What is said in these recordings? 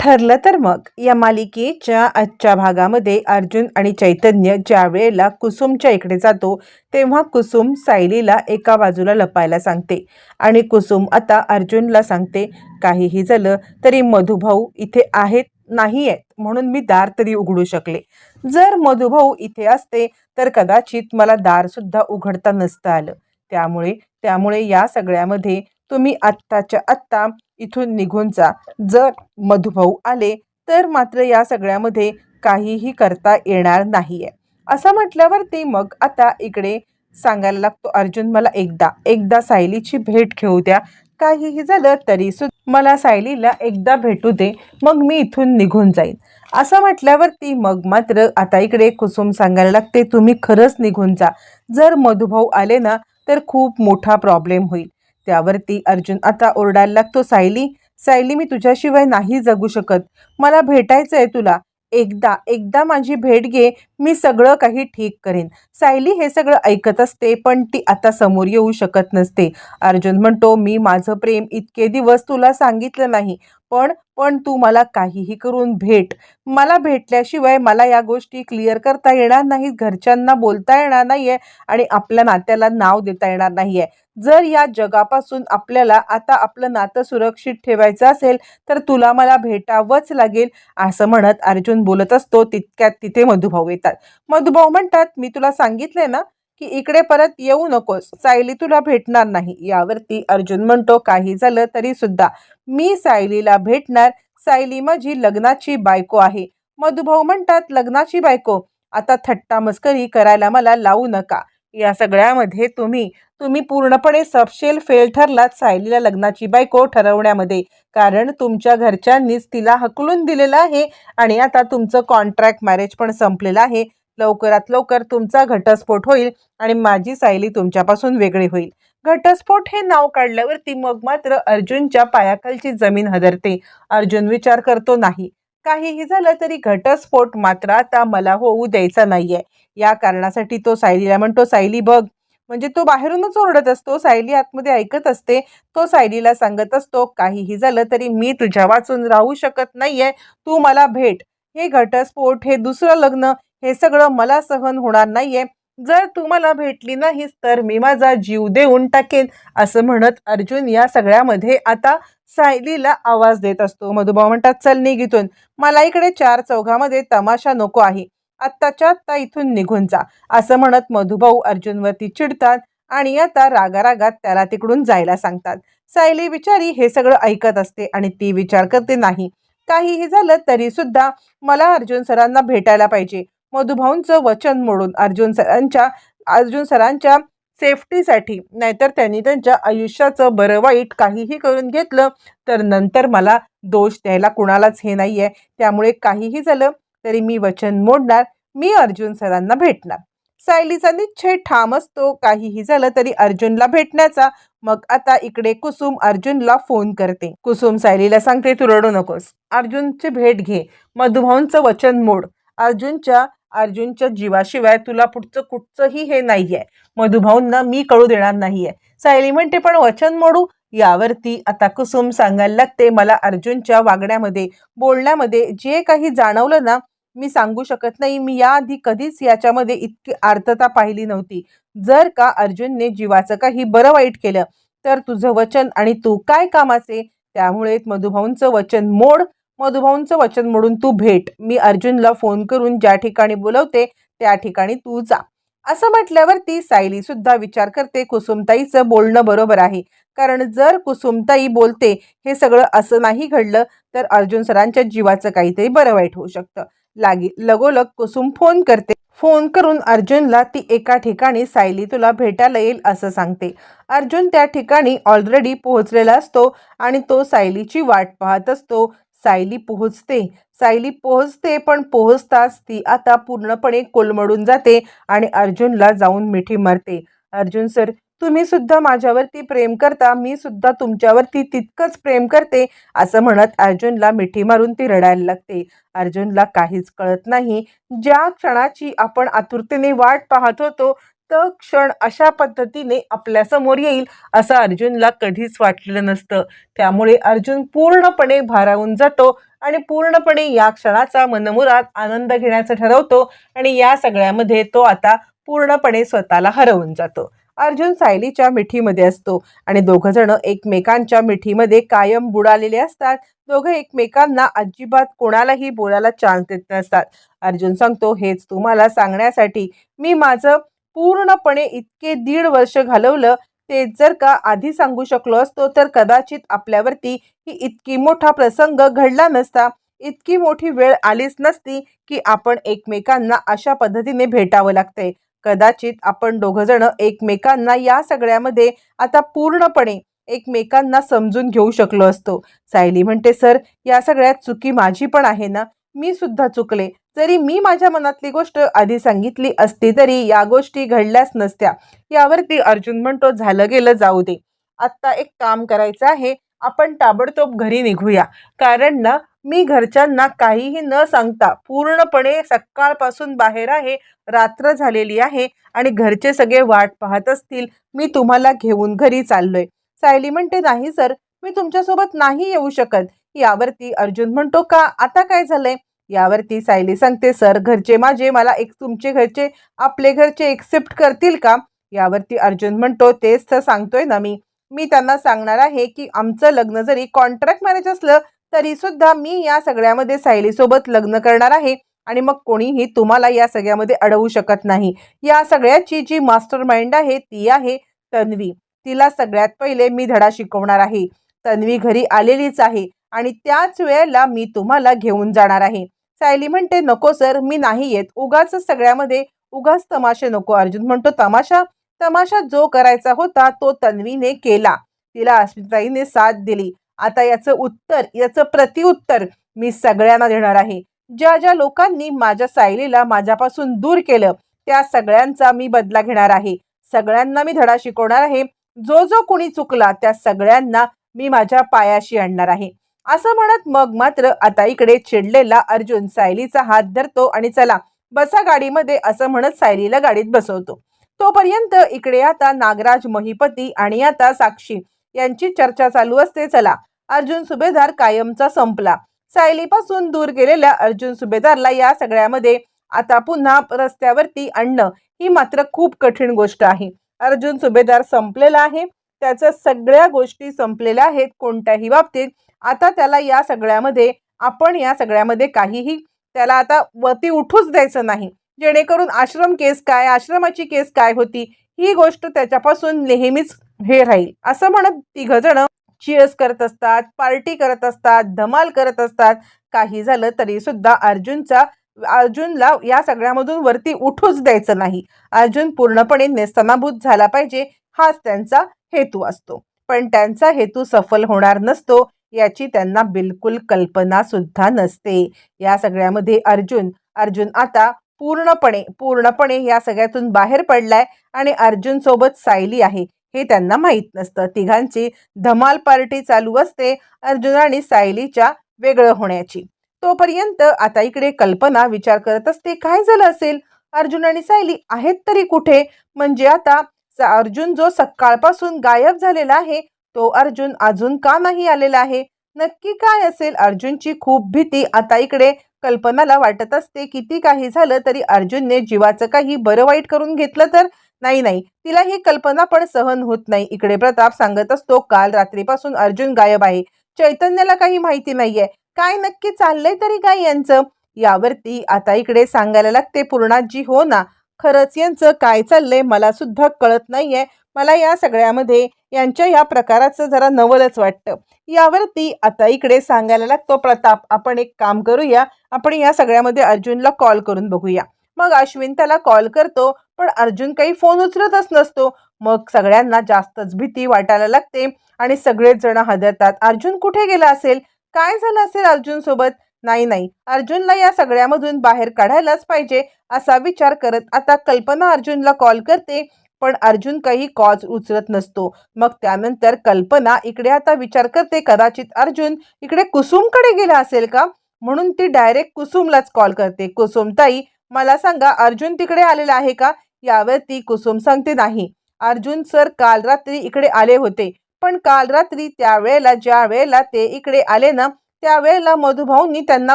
ठरलं तर मग. या मालिकेच्या आजच्या भागामध्ये अर्जुन आणि चैतन्य ज्या वेळेला कुसुमच्या इकडे जातो तेव्हा कुसुम सायलीला एका बाजूला लपायला सांगते आणि कुसुम आता अर्जुनला सांगते काहीही झालं तरी मधुभाऊ इथे आहेत नाही आहेत म्हणून मी दार तरी उघडू शकले. जर मधुभाऊ इथे असते तर कदाचित मला दारसुद्धा उघडता नसतं आलं. त्यामुळे त्यामुळे या सगळ्यामध्ये तुम्ही आत्ताच्या आत्ता इथून निघून जा. जर मधुभाऊ आले तर मात्र या सगळ्यामध्ये काहीही करता येणार नाही आहे असं म्हटल्यावरती मग आता इकडे सांगायला लागतो अर्जुन मला एकदा एकदा सायलीची भेट घेऊ द्या. काहीही झालं तरी सुद्धा मला सायलीला एकदा भेटू दे मग मी इथून निघून जाईन. असं म्हटल्यावरती मग मात्र आता इकडे कुसुम सांगायला लागते तुम्ही खरंच निघून जा. जर मधुभाऊ आले ना तर खूप मोठा प्रॉब्लेम होईल. त्यावरती अर्जुन आता ओरडायला लागतो सायली. सायली मी तुझ्याशिवाय नाही जगू शकत. मला भेटायचं आहे तुला. एकदा एकदा माझी भेट घे. मी सगळं काही ठीक करेन. सायली हे सगळं ऐकत असते पण ती आता समोर येऊ शकत नसते. अर्जुन म्हणतो मी माझं प्रेम इतके दिवस तुला सांगितलं नाही पण पण तू मला काहीही करून भेट. मला भेटल्याशिवाय मला या गोष्टी क्लिअर करता येणार नाहीत घरच्यांना बोलता येणार नाहीये आणि आपल्या नात्याला नाव देता येणार नाहीये. जर या जगापासून आपल्याला आता आपलं नातं सुरक्षित ठेवायचं असेल तर तुला मला भेटावंच लागेल असं म्हणत अर्जुन बोलत असतो. तितक्यात तिथे मधुभाऊ येतात. मधुभाऊ म्हणतात मी तुला सांगितलंय ना की इकडे परत येऊ नकोस. सायली तुला भेटणार नाही. यावरती अर्जुन म्हणतो काही झालं तरी सुद्धा. मी सायलीला भेटणार. सायली माझी लग्नाची बायको आहे. मधुभाऊ म्हणतात लग्नाची बायको? आता थट्टा मस्करी करायला मला लावू नका. या सगळ्यामध्ये तुम्ही तुम्ही पूर्णपणे सपशेल फेल ठरलात सायलीला लग्नाची बायको ठरवण्यामध्ये कारण तुमच्या घरच्यांनीच तिला हकलून दिलेलं आहे आणि आता तुमचं कॉन्ट्रॅक्ट मॅरेज पण संपलेलं आहे. लवकरात लवकर तुमचा घटस्फोट होईल आणि माझी सायली तुमच्यापासून वेगळी होईल. घटस्फोट हे नाव काढल्यावरती मग मात्र अर्जुनच्या पायाखालची जमीन हदरते. अर्जुन विचार करतो नाही काहीही झालं तरी घटस्फोट मात्र आता मला होऊ द्यायचा नाहीये. या कारणासाठी तो सायलीला म्हणतो सायली बघ. म्हणजे तो बाहेरूनच ओरडत असतो सायली आतमध्ये ऐकत असते. तो सायलीला सांगत असतो काहीही झालं तरी मी तुझ्या वाचून राहू शकत नाहीये. तू मला भेट. हे घटस्फोट हे दुसरं लग्न हे सगळं मला सहन होणार नाहीये. जर तू मला भेटली नाहीस तर मी माझा जीव देऊन टाकेन असं म्हणत अर्जुन या सगळ्यामध्ये आता सायलीला आवाज देत असतो. मधुभाऊ म्हणतात चल निघितून मला इकडे चार चौघामध्ये तमाशा नको आहे. आत्ताच्या आत्ता इथून निघून जा. असं म्हणत मधुभाऊ अर्जुनवरती चिडतात आणि आता रागारागात त्याला तिकडून जायला सांगतात. सायली बिचारी हे सगळं ऐकत असते आणि ती विचार करते नाही. काहीही झालं तरी सुद्धा मला अर्जुन सरांना भेटायला पाहिजे. मधुभाऊंचं वचन मोडून अर्जुन सरांच्या अर्जुन सरांच्या सेफ्टीसाठी नाहीतर त्यांनी त्यांच्या आयुष्याचं बरं वाईट काहीही करून घेतलं तर नंतर मला दोष द्यायला कुणालाच हे नाही आहे त्यामुळे काहीही झालं तरी मी वचन मोडणार मी अर्जुन सरांना भेटणार. सायलीचा निश्चय ठाम असतो काहीही झालं तरी अर्जुनला भेटण्याचा. मग आता इकडे कुसुम अर्जुनला फोन करते. कुसुम सायलीला सांगते तू रडू नकोस. अर्जुनची भेट घे. मधुभाऊंचं वचन मोड. अर्जुनच्या अर्जुनच्या जीवाशिवाय तुला पुढचं कुठचंही हे नाही आहे मधुभाऊंना मी कळू देणार नाही आहे सायली म्हणते पण वचन मोडू? यावरती आता कुसुम सांगायला लागते. मला अर्जुनच्या वागण्यामध्ये बोलण्यामध्ये जे काही जाणवलं ना मी सांगू शकत नाही. मी याआधी कधीच याच्यामध्ये इतकी आर्तता पाहिली नव्हती. जर का अर्जुनने जीवाचं काही बरं वाईट केलं तर तुझं वचन आणि तू काय कामाचे? त्यामुळे मधुभाऊंचं वचन मोड मधुभाऊंचं वचन मोडून तू भेट. मी अर्जुनला फोन करून ज्या ठिकाणी बोलवते त्या ठिकाणी तू जा. असं म्हटल्यावरती सायली सुद्धा विचार करते कुसुमताईचं बोलणं बरोबर आहे. कारण जर कुसुमताई बोलते हे सगळं असं नाही घडलं तर अर्जुन सरांच्या जीवाचं काहीतरी बरं वाईट होऊ शकतं. लागी लगोलग कुसुम फोन करते. फोन करून अर्जुनला ती एका ठिकाणी सायली तुला भेटायला येईल असं सांगते. अर्जुन त्या ठिकाणी ऑलरेडी पोहोचलेला असतो आणि तो सायलीची वाट पाहत असतो. सायली पोहोचते. सायली पोहोचते पण पोहोचताच ती आता पूर्णपणे कोलमडून जाते आणि अर्जुनला जाऊन मिठी मारते. अर्जुन सर तुम्ही सुद्धा माझ्यावरती प्रेम करता मी सुद्धा तुमच्यावरती तितकंच प्रेम करते असं म्हणत अर्जुनला मिठी मारून ती रडायला लागते. अर्जुनला काहीच कळत नाही. ज्या क्षणाची आपण आतुरतेने वाट पाहत होतो क्षण अशा पद्धतीने आपल्यासमोर येईल असं अर्जुनला कधीच वाटलेलं नसतं. त्यामुळे अर्जुन पूर्णपणे भारावून जातो आणि पूर्णपणे या क्षणाचा मनमुराद आनंद घेण्याचं ठरवतो आणि या सगळ्यामध्ये तो आता पूर्णपणे स्वतःला हरवून जातो. अर्जुन सायलीच्या मिठीमध्ये असतो आणि दोघं जण एकमेकांच्या मिठीमध्ये कायम बुडालेले असतात. दोघं एकमेकांना अजिबात कोणालाही बोलायला चान्स देत नसतात. अर्जुन सांगतो हेच तुम्हाला सांगण्यासाठी मी माझं पूर्णपणे इतके दीड वर्ष घालवलं ते जर का आधी सांगू शकलो असतो तर कदाचित आपल्यावरती ही इतकी मोठा प्रसंग घडला नसता. इतकी मोठी वेळ आलीच नसती की आपण एकमेकांना अशा पद्धतीने भेटावं लागतंय. कदाचित आपण दोघं जण एकमेकांना या सगळ्यामध्ये आता पूर्णपणे एकमेकांना समजून घेऊ शकलो असतो. सायली म्हणते सर या सगळ्यात चुकी माझी पण आहे ना. मी सुद्धा चुकले. जरी मी माझ्या मनातली गोष्ट आधी सांगितली असती तरी या गोष्टी घडल्याच नसत्या. यावरती अर्जुन म्हणतो झालं गेलं जाऊ दे. आत्ता एक काम करायचं आहे. आपण ताबडतोब घरी निघूया. कारण ना मी घरच्यांना काहीही न सांगता पूर्णपणे सकाळपासून बाहेर आहे रात्र झालेली आहे आणि घरचे सगळे वाट पाहत असतील मी तुम्हाला घेऊन घरी चाललोय. सायली म्हणते नाही सर मी तुमच्यासोबत नाही येऊ शकत. यावरती अर्जुन म्हणतो का? आता काय झालंय? यावरती सायली सांगते सर घरचे माझे मला एक तुमचे घरचे आपले घरचे एक्सेप्ट करतील का? यावरती अर्जुन म्हणतो तेच तर सांगतोय ना मी. मी त्यांना सांगणार आहे की आमचं लग्न जरी कॉन्ट्रॅक्ट मॅरेज असलं तरी सुद्धा मी या सगळ्यामध्ये सायलीसोबत लग्न करणार आहे आणि मग कोणीही तुम्हाला या सगळ्यामध्ये अडवू शकत नाही. या सगळ्याची जी मास्टर माइंड आहे ती आहे तन्वी. तिला सगळ्यात पहिले मी धडा शिकवणार आहे. तन्वी घरी आलेलीच आहे आणि त्याच वेळेला मी तुम्हाला घेऊन जाणार आहे. सायली म्हणते नको सर मी नाही येत. उगाच सगळ्यामध्ये उगाच तमाशे नको अर्जुन. म्हणतो तमाशा? तमाशा जो करायचा होता तो तन्वीने केला. तिला अस्मिताईने साथ दिली. आता याचं उत्तर याचं प्रतिउत्तर मी सगळ्यांना देणार आहे. ज्या ज्या लोकांनी माझ्या सायलीला माझ्यापासून दूर केलं त्या सगळ्यांचा मी बदला घेणार आहे. सगळ्यांना मी धडा शिकवणार आहे. जो जो कोणी चुकला त्या सगळ्यांना मी माझ्या पायाशी आणणार आहे. असं म्हणत मग मात्र आता इकडे चिडलेला अर्जुन सायलीचा हात धरतो आणि चला बसा गाडीमध्ये असं म्हणत सायलीला गाडीत बसवतो. तोपर्यंत इकडे आता नागराज महिपती आणि आता साक्षी यांची चर्चा चालू असते. चला अर्जुन सुभेदार कायमचा संपला. सायलीपासून दूर गेलेल्या अर्जुन सुभेदारला या सगळ्यामध्ये आता पुन्हा रस्त्यावरती आणणं ही मात्र खूप कठीण गोष्ट आहे. अर्जुन सुभेदार संपलेला आहे. त्याच्या सगळ्या गोष्टी संपलेल्या आहेत. कोणत्याही बाबतीत आता त्याला या सगळ्यामध्ये आपण या सगळ्यामध्ये काहीही त्याला आता वरती उठूच द्यायचं नाही. जेणेकरून आश्रम केस काय आश्रमाची केस काय होती ही गोष्ट त्याच्यापासून नेहमीच हे राहील. असं म्हणत तिघ जण चिअर्स करत असतात पार्टी करत असतात धमाल करत असतात. काही झालं तरी सुद्धा अर्जुनचा अर्जुनला या सगळ्यामधून वरती उठूच द्यायचं नाही. अर्जुन पूर्णपणे नेस्तनाभूत झाला पाहिजे हाच त्यांचा हेतू असतो. पण त्यांचा हेतू सफल होणार नसतो याची त्यांना बिलकुल कल्पना सुद्धा नसते. या सगळ्यामध्ये अर्जुन अर्जुन आता पूर्णपणे पूर्णपणे या सगळ्यातून बाहेर पडलाय आणि अर्जुन सोबत सायली आहे. हे त्यांना माहीत नसतं. तिघांची धमाल पार्टी चालू असते अर्जुन आणि सायलीच्या वेगळं होण्याची. तोपर्यंत आता इकडे कल्पना विचार करत असते काय झालं असेल? अर्जुन आणि सायली आहेत तरी कुठे? म्हणजे आता स- अर्जुन जो सकाळपासून गायब झालेला आहे तो अर्जुन अजून का नाही आलेला आहे? नक्की काय असेल अर्जुनची खूप भीती. आता इकडे कल्पनाला वाटत असते किती काही झालं तरी अर्जुनने जीवाचं काही बरं वाईट करून घेतलं तर? नाही नाही. तिला ही कल्पना पण सहन होत नाही. इकडे प्रताप सांगत असतो काल रात्रीपासून अर्जुन गायब आहे. चैतन्याला काही माहिती नाहीये. काय नक्की चाललंय तरी काय यांचं? यावरती आता इकडे सांगायला लागते पूर्णाजी हो ना खरंच यांचं काय चाललंय मला सुद्धा कळत नाहीये. मला या सगळ्यामध्ये यांच्या या प्रकाराचं जरा नवलच वाटतं. यावरती आता इकडे सांगायला लागतो प्रताप आपण एक काम करूया. आपण या सगळ्यामध्ये अर्जुनला कॉल करून बघूया. मग अश्विन त्याला कॉल करतो पण अर्जुन काही फोन उचलतच नसतो. मग सगळ्यांना जास्तच भीती वाटायला लागते आणि सगळेच जण हादरतात. अर्जुन कुठे गेला असेल? काय झालं असेल अर्जुन सोबत नाही नाही. अर्जुनला या सगळ्यामधून बाहेर काढायलाच पाहिजे असा विचार करत आता कल्पना अर्जुनला कॉल करते. पण अर्जुन काही कॉज उचलत नसतो. मग त्यानंतर कल्पना इकडे आता विचार करते कदाचित अर्जुन इकडे कुसुमकडे गेला असेल का? म्हणून ती डायरेक्ट कुसुमलाच कॉल करते. कुसुमताई मला सांगा अर्जुन तिकडे आलेला आहे का? यावरती कुसुम सांगते नाही. अर्जुन सर काल रात्री इकडे आले होते. पण काल रात्री त्यावेळेला ज्या वेळेला ते इकडे आले ना त्यावेळेला मधुभाऊंनी त्यांना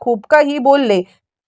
खूप काही बोलले.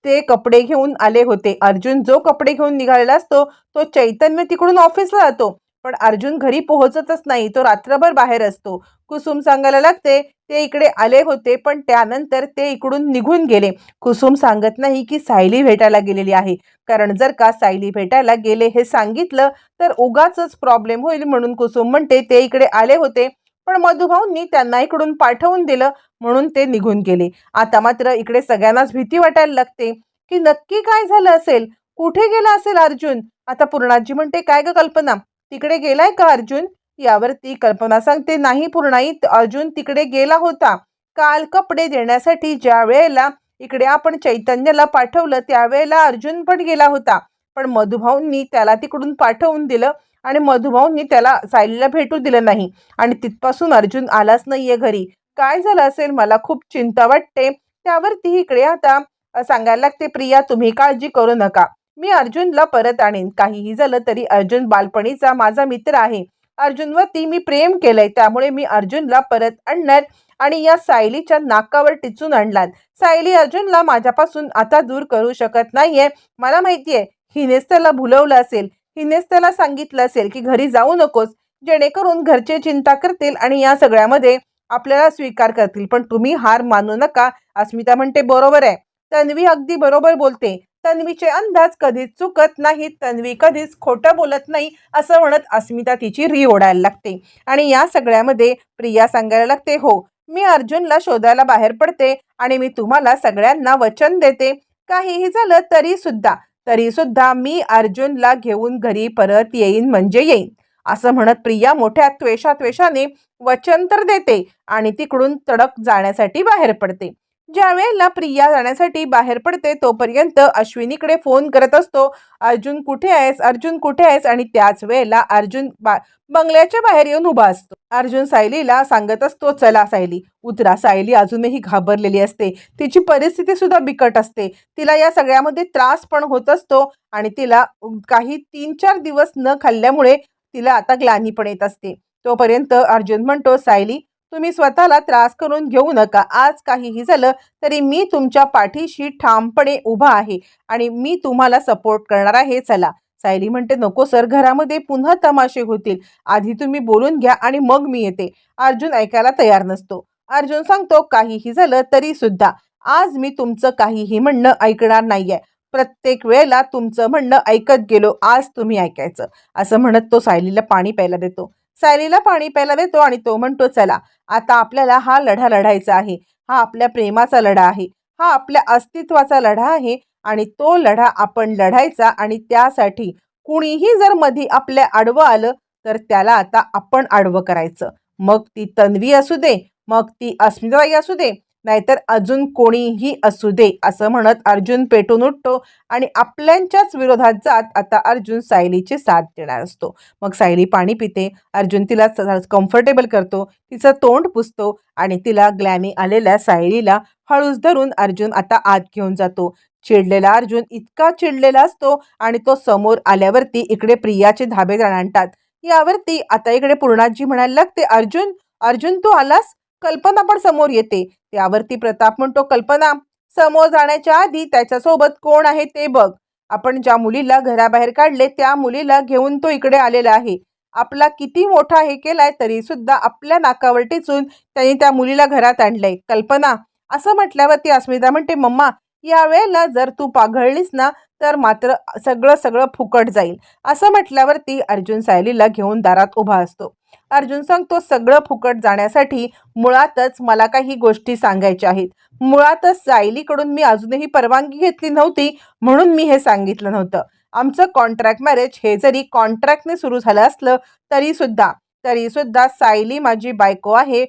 ते कपडे घेऊन आले होते. अर्जुन जो कपडे घेऊन निघालेला असतो तो चैतन्य तिकडून ऑफिसला जातो. पण अर्जुन घरी पोहोचतच नाही तो रात्रभर बाहेर असतो. कुसुम सांगायला लागते ते इकडे आले होते पण त्यानंतर ते इकडून निघून गेले. कुसुम सांगत नाही की सायली भेटायला गेलेली आहे. कारण जर का सायली भेटायला गेले हे सांगितलं तर उगाच प्रॉब्लेम होईल म्हणून कुसुम म्हणते ते इकडे आले होते. पण मधुभाऊंनी त्यांना इकडून पाठवून दिलं म्हणून ते निघून गेले. आता मात्र इकडे सगळ्यांनाच भीती वाटायला लागते की नक्की काय झालं असेल? कुठे गेला असेल अर्जुन? आता पूर्णाजी म्हणते काय ग कल्पना? तिकडे गेलाय का अर्जुन? यावरती कल्पना सांगते नाही पूर्णाई अर्जुन तिकडे गेला होता. काल कपडे देण्यासाठी ज्या वेळेला इकडे आपण चैतन्याला पाठवलं त्यावेळेला अर्जुन पण गेला होता. पण मधुभाऊंनी त्याला तिकडून पाठवून दिलं आणि मधुभाऊंनी त्याला सायलीला भेटू दिलं नाही. आणि तिथपासून अर्जुन आलाच नाहीये घरी. काय झालं असेल? मला खूप चिंता वाटते. त्यावरती इकडे आता सांगायला लागते प्रिया तुम्ही काळजी करू नका. मी अर्जुनला परत आणीन. काहीही झालं तरी अर्जुन बालपणीचा माझा मित्र आहे. अर्जुनवरती मी प्रेम केलंय. त्यामुळे मी अर्जुनला परत आणणार आणि या सायलीच्या नाकावर टिचून आणलात सायली अर्जुनला माझ्यापासून आता दूर करू शकत नाहीये. मला माहितीये हिनेच त्याला भुलवलं असेल. हिनेच त्याला सांगितलं असेल की घरी जाऊ नकोस जेणेकरून घरचे चिंता करतील आणि या सगळ्यामध्ये आपल्याला स्वीकार करतील. पण तुम्ही हार मानू नका अस्मिता म्हणते बरोबर आहे. तन्वी अगदी बरोबर बोलते. तन्वीचे अंदाज कधीच चुकत नाहीत. तन्वी कधीच खोटं बोलत नाही असं म्हणत अस्मिता तिची री ओढायला लागते. आणि या सगळ्यामध्ये प्रिया सांगायला लागते हो मी अर्जुनला शोधायला बाहेर पडते आणि मी तुम्हाला सगळ्यांना वचन देते. काहीही झालं तरी सुद्धा तरी सुद्धा मी अर्जुनला घेऊन घरी परत येईन म्हणजे येईन. असं म्हणत प्रिया मोठ्या त्वेषात्वेषाने वचन तर देते आणि तिकडून तडक जाण्यासाठी बाहेर पडते. ज्या वेळेला प्रिया जाण्यासाठी बाहेर पडते तोपर्यंत अश्विनीकडे फोन करत असतो. अर्जुन कुठे आहेस? अर्जुन कुठे आहेस? आणि त्याच वेळेला अर्जुन बा बंगल्याच्या बाहेर येऊन उभा असतो. अर्जुन सायलीला सांगत असतो चला सायली उतरा सायली अजूनही घाबरलेली असते. तिची परिस्थिती सुद्धा बिकट असते. तिला या सगळ्यामध्ये त्रास पण होत असतो आणि तिला काही तीन चार दिवस न खाल्ल्यामुळे तिला आता ग्लानी पण येत असते. तोपर्यंत अर्जुन म्हणतो सायली तुम्ही स्वतःला त्रास करून घेऊ नका. आज काहीही झालं तरी मी तुमच्या पाठीशी ठामपणे उभा आहे आणि मी तुम्हाला सपोर्ट करणार आहे. चला. सायली म्हणते नको सर घरामध्ये पुन्हा तमाशे होतील. आधी तुम्ही बोलून घ्या आणि मग मी येते. अर्जुन ऐकायला तयार नसतो. अर्जुन सांगतो काहीही झालं तरी सुद्धा. आज मी तुमचं काहीही म्हणणं ऐकणार नाहीये. प्रत्येक वेळेला तुमचं म्हणणं ऐकत गेलो आज तुम्ही ऐकायचं. असं म्हणत तो सायलीला पाणी प्यायला देतो. सायलीला पाणी प्यायला देतो आणि तो म्हणतो चला आता आपल्याला हा लढा लढायचा आहे. हा आपल्या प्रेमाचा लढा आहे. हा आपल्या अस्तित्वाचा लढा आहे आणि तो लढा आपण लढायचा आणि त्यासाठी कुणीही जर मधी आपल्या आडवं आलं तर त्याला आता आपण आडवं करायचं. मग ती तन्वी असू दे मग ती अस्मिताई असू दे नाहीतर अजून कोणीही असू दे असं म्हणत अर्जुन पेटून उठतो आणि आपल्यांच्याच विरोधात जात आता अर्जुन सायलीची साथ देणार असतो. मग सायली पाणी पिते अर्जुन तिला कम्फर्टेबल करतो तिचं तोंड पुसतो आणि तिला ग्लॅनी आलेल्या सायलीला हळूच धरून अर्जुन आता आत घेऊन जातो. चिडलेला अर्जुन इतका चिडलेला असतो आणि तो समोर आल्यावरती इकडे प्रियाचे धाबे आणतात. यावरती आता इकडे पूर्णाजी म्हणायला लागते अर्जुन अर्जुन तू आलास? कल्पना पण समोर येते. त्यावरती प्रताप म्हणतो कल्पना समोर जाण्याच्या आधी त्याच्यासोबत कोण आहे ते बघ. आपण ज्या मुलीला घराबाहेर काढले त्या मुलीला घेऊन तो इकडे आलेला आहे. आपला किती मोठा हे केलाय तरी सुद्धा आपल्या नाकावर टिचून त्यांनी त्या मुलीला घरात आणलंय. कल्पना असं म्हटल्यावर ती अस्मिता म्हणते मम्मा यावेळेला जर तू पाघळलीस ना तर मात्र सगळं सगळं फुकट जाईल. असं म्हटल्यावरती अर्जुन सायलीला घेऊन दारात उभा असतो. अर्जुन सांगतो सगळं फुकट जाण्यासाठी मुळातच मला काही गोष्टी सांगायच्या आहेत. मुळातच सायलीकडून मी अजूनही परवानगी घेतली नव्हती म्हणून मी हे सांगितलं नव्हतं. आमचं कॉन्ट्रॅक्ट मॅरेज हे जरी कॉन्ट्रॅक्टने सुरू झालं असलं तरी सुद्धा तरी सुद्धा सायली माझी बायको आहे.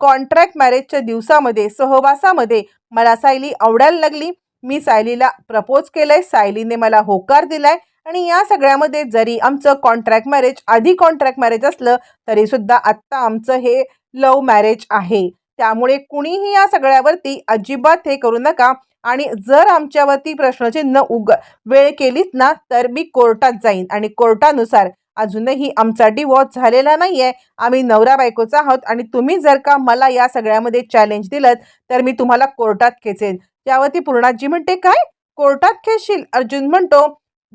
कॉन्ट्रॅक्ट मॅरेजच्या दिवसामध्ये सहवासामध्ये मला सायली आवडायला लागली. मी सायलीला प्रपोज केलंय सायलीने मला होकार दिलाय आणि या सगळ्यामध्ये जरी आमचं कॉन्ट्रॅक्ट मॅरेज आधी कॉन्ट्रॅक्ट मॅरेज असलं तरी सुद्धा आत्ता आमचं हे लव मॅरेज आहे. त्यामुळे कुणीही या सगळ्यावरती अजिबात हे करू नका आणि जर आमच्यावरती प्रश्नचिन्ह उग वेळ केलीत ना तर मी कोर्टात जाईन आणि कोर्टानुसार अजूनही आमचा डिवॉर्स झालेला नाही आहे आम्ही नवरा बायकोचा आहोत आणि तुम्ही जर का मला या सगळ्यामध्ये चॅलेंज दिलं तर मी तुम्हाला कोर्टात खेचेन. त्यावरती पूर्णाजी म्हणते काय? कोर्टात खेळशील? अर्जुन म्हणतो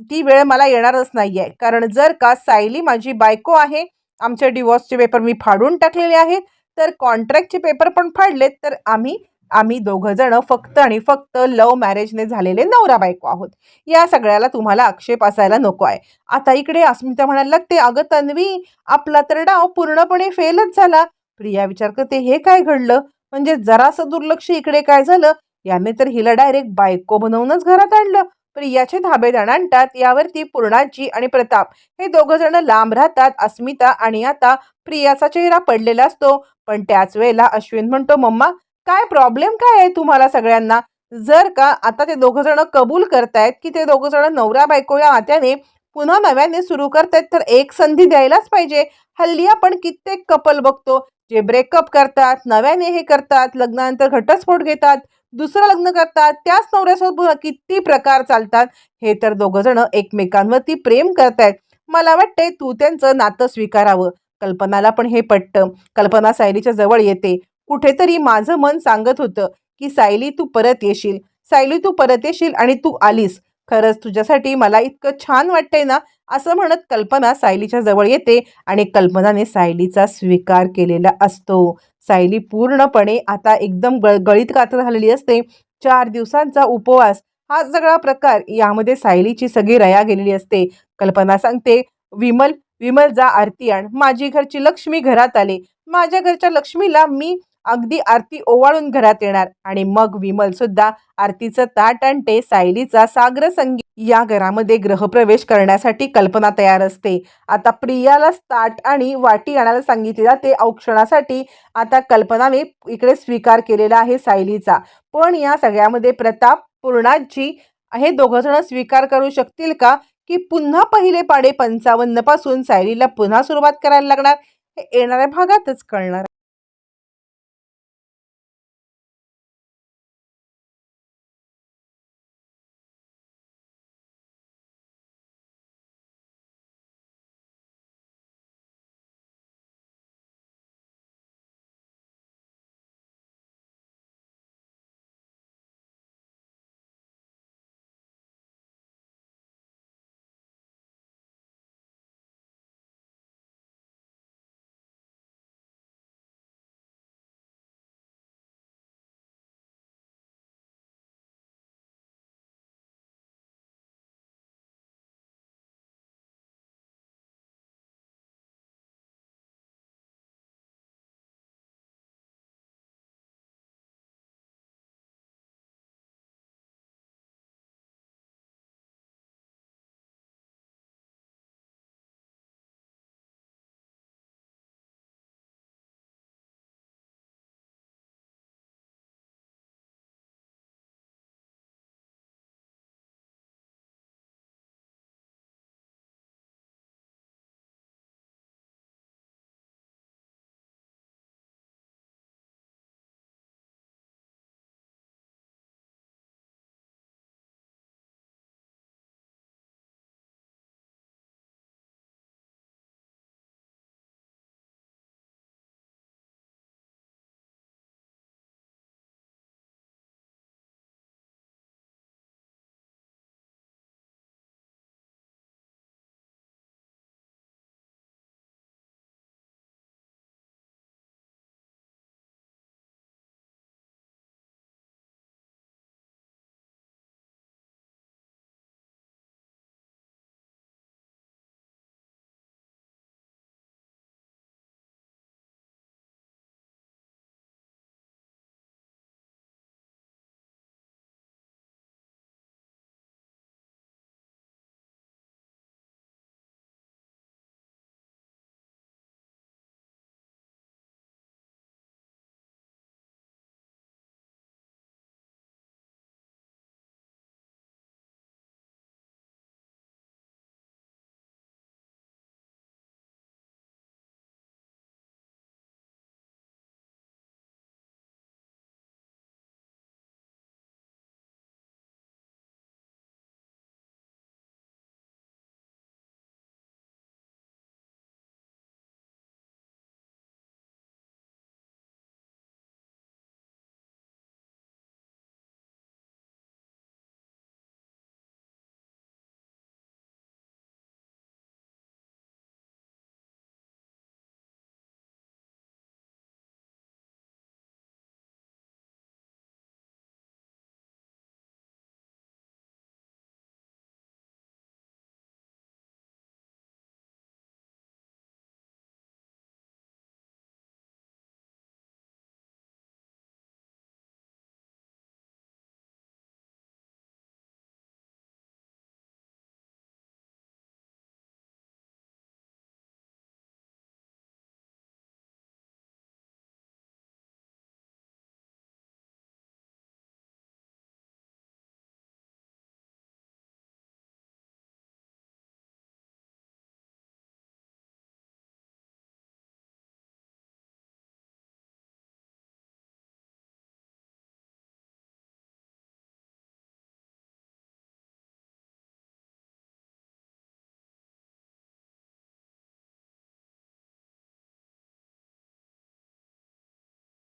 ती वेळ मला येणारच नाही आहे कारण जर का सायली माझी बायको आहे आमचे डिवॉर्सचे पेपर मी फाडून टाकलेले आहेत तर कॉन्ट्रॅक्टचे पेपर पण फाडलेत तर आम्ही आम्ही दोघं जण फक्त आणि फक्त लव्ह मॅरेजने झालेले नवरा बायको आहोत. या सगळ्याला तुम्हाला आक्षेप असायला नको आहे. आता इकडे अस्मिता म्हणायला लागते अगं तन्वी आपला तर डाव पूर्णपणे फेलच झाला. प्रिया विचार करते हे काय घडलं? म्हणजे जरासं दुर्लक्ष इकडे काय झालं? याने तर हिला डायरेक्ट बायको बनवूनच घरात आणलं. प्रियाचे धाबेदाण आणतात यावरती पूर्णाची आणि प्रताप. हे दोघ जण लांब राहतात अस्मिता आणि आता प्रियाचा चेहरा पडलेला असतो. पण त्याच वेळेला अश्विन म्हणतो मम्मा काय प्रॉब्लेम काय आहे तुम्हाला सगळ्यांना? जर का आता ते दोघ जण कबूल करतायत की ते दोघ जण नवरा बायको या नात्याने पुन्हा नव्याने सुरू करतायत तर एक संधी द्यायलाच पाहिजे. हल्ली आपण कित्येक कपल बघतो जे ब्रेकअप करतात नव्याने हे करतात लग्नानंतर घटस्फोट घेतात. दुसरं लग्न करतात त्याच नवऱ्यासोबत किती प्रकार चालतात. हे तर दोघं जण एकमेकांवरती प्रेम करतायत. मला वाटते तू त्यांचं नातं स्वीकारावं. कल्पनाला पण हे पटतं. कल्पना सायलीच्या जवळ येते. कुठेतरी माझं मन सांगत होतं की सायली तू परत येशील. सायली तू परत येशील आणि तू आलीस. खरंच तुझ्यासाठी मला इतकं छान वाटतंय ना असं म्हणत कल्पना सायलीच्या जवळ येते आणि कल्पनाने सायलीचा स्वीकार केलेला असतो. सायली पूर्णपणे आता एकदम गळ गळीत कात्र झालेली असते. चार दिवसांचा उपवास हा सगळा प्रकार यामध्ये सायलीची सगळी रया गेलेली असते. कल्पना सांगते विमल विमल जा आरती आण. माझी घरची लक्ष्मी घरात आले. माझ्या घरच्या लक्ष्मीला मी अगदी आरती ओवाळून घरात येणार. आणि मग विमल सुद्धा आरतीचं ताट आणते सायलीचा सागर संगीत या घरामध्ये ग्रहप्रवेश करण्यासाठी कल्पना तयार असते. आता प्रियालाच ताट आणि वाटी आणायला सांगितले जाते. औक्षणासाठी आता कल्पनाने इकडे स्वीकार केलेला आहे सायलीचा. पण या सगळ्यामध्ये प्रताप पूर्णाजी हे दोघं जण स्वीकार करू शकतील का? की पुन्हा पहिले पाडे पंचावन्नपासून सायलीला पुन्हा सुरुवात करायला लागणार? हे येणाऱ्या भागातच कळणार.